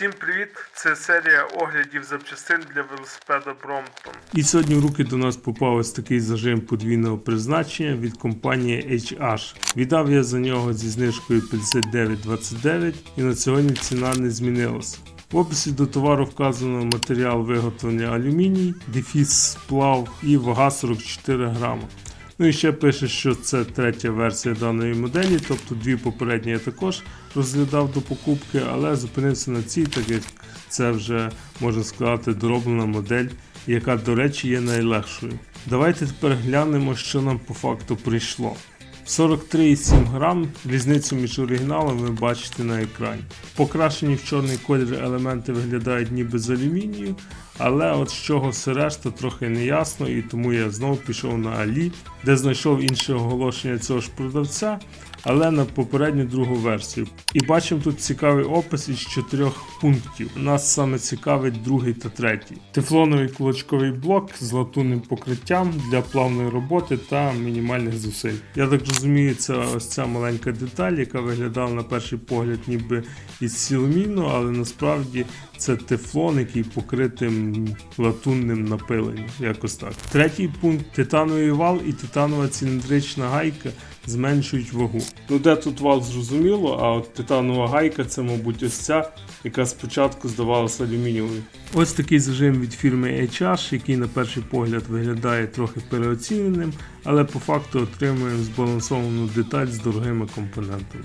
Всім привіт! Це серія оглядів запчастин для велосипеда Brompton. І сьогодні в руки до нас попав ось такий зажим подвійного призначення від компанії HH. Віддав я за нього зі знижкою 59,29 і на сьогодні ціна не змінилася. В описі до товару вказано матеріал виготовлення алюміній, дефіс сплав і вага 44 грама. Ну і ще пише, що це третя версія даної моделі, тобто дві попередні я також розглядав до покупки, але зупинився на цій, так як це вже можна сказати дороблена модель, яка, до речі, є найлегшою. Давайте тепер глянемо, що нам по факту прийшло. 43,7 грам, різницю між оригіналом ви бачите на екрані. Покрашені в чорний колір елементи виглядають ніби з алюмінію, але от з чого все решта трохи не ясно, і тому я знову пішов на Алі, де знайшов інше оголошення цього ж продавця, але на попередню другу версію. І бачимо тут цікавий опис із чотирьох пунктів. Нас саме цікавить другий та третій. Тефлоновий кулачковий блок з латунним покриттям для плавної роботи та мінімальних зусиль. Я так розумію, це ось ця маленька деталь, яка виглядала на перший погляд ніби із сілуміну, але насправді це тефлон, який покритим латунним напиленням. Якось так. Третій пункт титановий вал і титанова циліндрична гайка зменшують вагу. Ну де тут вал зрозуміло, а от титанова гайка це, мабуть, ось ця, яка спочатку здавалася алюмінієвою. Ось такий зажим від фірми HH, який на перший погляд виглядає трохи переоціненим, але по факту отримуємо збалансовану деталь з дорогими компонентами.